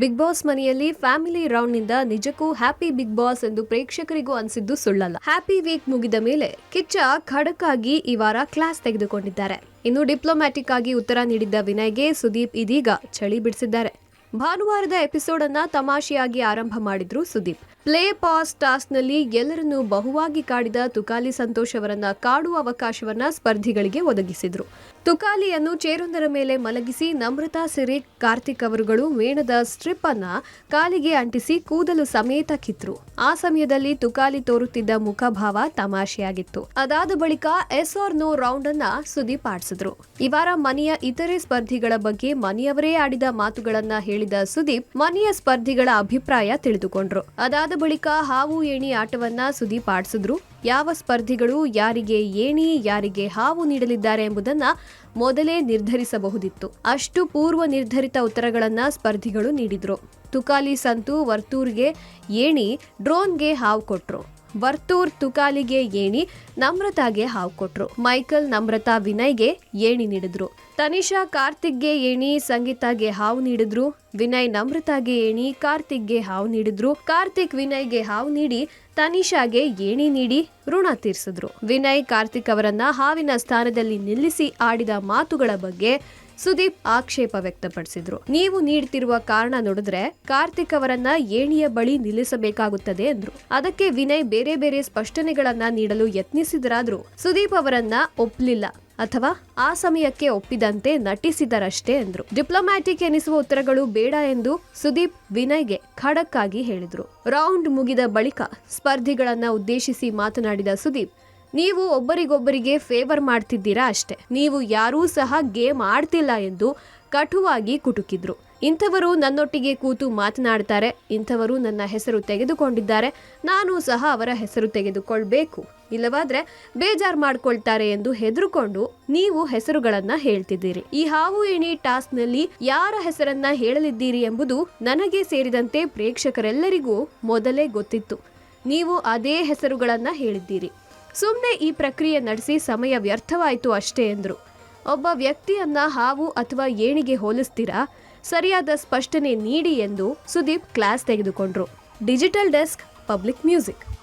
Big boss ಮನೆಯಲ್ಲಿ family ರೌಂಡ್ನಿಂದ ನಿಜಕ್ಕೂ ಹ್ಯಾಪಿ ಬಿಗ್ ಬಾಸ್ ಎಂದು ಪ್ರೇಕ್ಷಕರಿಗೂ ಅನಿಸಿದ್ದು ಸುಳ್ಳಲ್ಲ. ಹ್ಯಾಪಿ ವೀಕ್ ಮುಗಿದ ಮೇಲೆ ಕಿಚ್ಚ ಖಡಕ್ ಆಗಿ ಈ ವಾರ ಕ್ಲಾಸ್ ತೆಗೆದುಕೊಂಡಿದ್ದಾರೆ. ಇನ್ನು ಡಿಪ್ಲೊಮ್ಯಾಟಿಕ್ ಆಗಿ ಉತ್ತರ ನೀಡಿದ್ದ ವಿನಯ್ಗೆ ಸುದೀಪ್ ಇದೀಗ ಚಳಿ ಬಿಡಿಸಿದ್ದಾರೆ. ಭಾನುವಾರದ ಎಪಿಸೋಡ್ ಅನ್ನ ತಮಾಷೆಯಾಗಿ ಆರಂಭ ಮಾಡಿದ್ರು ಸುದೀಪ್. ಪ್ಲೇ ಪಾಸ್ ಟಾಸ್ಕ್ನಲ್ಲಿ ಎಲ್ಲರನ್ನೂ ಬಹುವಾಗಿ ಕಾಡಿದ ತುಕಾಲಿ ಸಂತೋಷ್ ಅವರನ್ನ ಕಾಡುವ ಅವಕಾಶವನ್ನ ಸ್ಪರ್ಧಿಗಳಿಗೆ ಒದಗಿಸಿದ್ರು. ತುಕಾಲಿಯನ್ನು ಚೇರೊಂದರ ಮೇಲೆ ಮಲಗಿಸಿ ನಮ್ರತಾ ಸಿರಿ ಕಾರ್ತಿಕ್ ಅವರುಗಳು ಮೇಣದ ಸ್ಟ್ರಿಪ್ ಅನ್ನ ಕಾಲಿಗೆ ಅಂಟಿಸಿ ಕೂದಲು ಸಮೇತ ಕಿತ್ರು. ಆ ಸಮಯದಲ್ಲಿ ತುಕಾಲಿ ತೋರುತ್ತಿದ್ದ ಮುಖಭಾವ ತಮಾಷೆಯಾಗಿತ್ತು. ಅದಾದ ಬಳಿಕ ಎಸ್ ಆರ್ ನೋ ರೌಂಡ್ ಅನ್ನ ಸುದೀಪ್ ಆಡಿಸಿದ್ರು. ಈ ಮನೆಯ ಇತರೆ ಸ್ಪರ್ಧಿಗಳ ಬಗ್ಗೆ ಮನೆಯವರೇ ಆಡಿದ ಮಾತುಗಳನ್ನ ಹೇಳಿದ ಸುದೀಪ್ ಮನೆಯ ಸ್ಪರ್ಧಿಗಳ ಅಭಿಪ್ರಾಯ ತಿಳಿದುಕೊಂಡ್ರು. ಅದಾದ ಬಳಿಕ ಹಾವು ಏಣಿ ಆಟವನ್ನ ಸುದೀಪ್ ಆಡಿಸಿದ್ರು. ಯಾವ ಸ್ಪರ್ಧಿಗಳು ಯಾರಿಗೆ ಏಣಿ, ಯಾರಿಗೆ ಹಾವು ನೀಡಲಿದ್ದಾರೆ ಎಂಬುದನ್ನ ಮೊದಲೇ ನಿರ್ಧರಿಸಬಹುದಿತ್ತು. ಅಷ್ಟು ಪೂರ್ವ ನಿರ್ಧರಿತ ಉತ್ತರಗಳನ್ನ ಸ್ಪರ್ಧಿಗಳು ನೀಡಿದ್ರು. ತುಕಾಲಿ ಸಂತು ವರ್ತೂರ್ಗೆ ಏಣಿ, ಡ್ರೋನ್ಗೆ ಹಾವು ಕೊಟ್ರು. ವರ್ತೂರ್ ತುಕಾಲಿಗೆ ಏಣಿ ನಮ್ರತಾಗೆ ಹಾವು ಕೊಟ್ರು. ಮೈಕಲ್ ನಮ್ರತಾ ವಿನಯ್ಗೆ ಏಣಿ ನೀಡಿದ್ರು. ತನಿಷಾ ಕಾರ್ತಿಕ್ಗೆ ಏಣಿ, ಸಂಗೀತಾಗೆ ಹಾವು ನೀಡಿದ್ರು. ವಿನಯ್ ನಮ್ರತಾಗೆ ಏಣಿ, ಕಾರ್ತಿಕ್ಗೆ ಹಾವು ನೀಡಿದ್ರು. ಕಾರ್ತಿಕ್ ವಿನಯ್ಗೆ ಹಾವು ನೀಡಿ ತನಿಷಾಗೆ ಏಣಿ ನೀಡಿ ಋಣ ತೀರಿಸಿದ್ರು. ವಿನಯ್ ಕಾರ್ತಿಕ್ ಅವರನ್ನ ಹಾವಿನ ಸ್ಥಾನದಲ್ಲಿ ನಿಲ್ಲಿಸಿ ಆಡಿದ ಮಾತುಗಳ ಬಗ್ಗೆ ಸುದೀಪ್ ಆಕ್ಷೇಪ ವ್ಯಕ್ತಪಡಿಸಿದ್ರು. ನೀವು ನೀಡ್ತಿರುವ ಕಾರಣ ನೋಡಿದ್ರೆ ಕಾರ್ತಿಕ್ ಅವರನ್ನ ಏಣಿಯ ಬಳಿ ನಿಲ್ಲಿಸಬೇಕಾಗುತ್ತದೆ ಎಂದ್ರು ಅದಕ್ಕೆ ವಿನಯ್ ಬೇರೆ ಬೇರೆ ಸ್ಪಷ್ಟನೆಗಳನ್ನ ನೀಡಲು ಯತ್ನಿಸಿದರಾದ್ರೂ ಸುದೀಪ್ ಅವರನ್ನ ಒಪ್ಪಲಿಲ್ಲ ಅಥವಾ ಆ ಸಮಯಕ್ಕೆ ಒಪ್ಪಿದಂತೆ ನಟಿಸಿದರಷ್ಟೇ ಎಂದ್ರು ಡಿಪ್ಲೊಮ್ಯಾಟಿಕ್ ಎನಿಸುವ ಉತ್ತರಗಳು ಬೇಡ ಎಂದು ಸುದೀಪ್ ವಿನಯ್ಗೆ ಖಡಕ್ ಆಗಿ ಹೇಳಿದ್ರು. ರೌಂಡ್ ಮುಗಿದ ಬಳಿಕ ಸ್ಪರ್ಧಿಗಳನ್ನ ಉದ್ದೇಶಿಸಿ ಮಾತನಾಡಿದ ಸುದೀಪ್ ನೀವು ಒಬ್ಬರಿಗೊಬ್ಬರಿಗೆ ಫೇವರ್ ಮಾಡ್ತಿದ್ದೀರಾ ಅಷ್ಟೇ. ನೀವು ಯಾರೂ ಸಹ ಗೇಮ್ ಆಡ್ತಿಲ್ಲ ಎಂದು ಕಟುವಾಗಿ ಕುಟುಕಿದ್ರು. ಇಂಥವರು ನನ್ನೊಟ್ಟಿಗೆ ಕೂತು ಮಾತನಾಡ್ತಾರೆ, ಇಂಥವರು ನನ್ನ ಹೆಸರು ತೆಗೆದುಕೊಂಡಿದ್ದಾರೆ, ನಾನು ಸಹ ಅವರ ಹೆಸರು ತೆಗೆದುಕೊಳ್ಬೇಕು. ಇಲ್ಲವಾದ್ರೆ ಬೇಜಾರ್ ಮಾಡ್ಕೊಳ್ತಾರೆ ಎಂದು ಹೆದರುಕೊಂಡು ನೀವು ಹೆಸರುಗಳನ್ನ ಹೇಳ್ತಿದ್ದೀರಿ. ಈ ಹಾವು ಏಣಿ ಟಾಸ್ಕ್ನಲ್ಲಿ ಯಾರ ಹೆಸರನ್ನ ಹೇಳಲಿದ್ದೀರಿ ಎಂಬುದು ನನಗೆ ಸೇರಿದಂತೆ ಪ್ರೇಕ್ಷಕರೆಲ್ಲರಿಗೂ ಮೊದಲೇ ಗೊತ್ತಿತ್ತು. ನೀವು ಅದೇ ಹೆಸರುಗಳನ್ನ ಹೇಳಿದ್ದೀರಿ. ಸುಮ್ಮನೆ ಈ ಪ್ರಕ್ರಿಯೆ ನಡೆಸಿ ಸಮಯ ವ್ಯರ್ಥವಾಯಿತು ಅಷ್ಟೇ ಎಂದರು. ಒಬ್ಬ ವ್ಯಕ್ತಿಯನ್ನ ಹಾವು ಅಥವಾ ಏಣಿಗೆ ಹೋಲಿಸ್ತೀರಾ? ಸರಿಯಾದ ಸ್ಪಷ್ಟನೆ ನೀಡಿ ಎಂದು Sudeep class ತೆಗೆದುಕೊಂಡ್ರು. Digital desk, public music.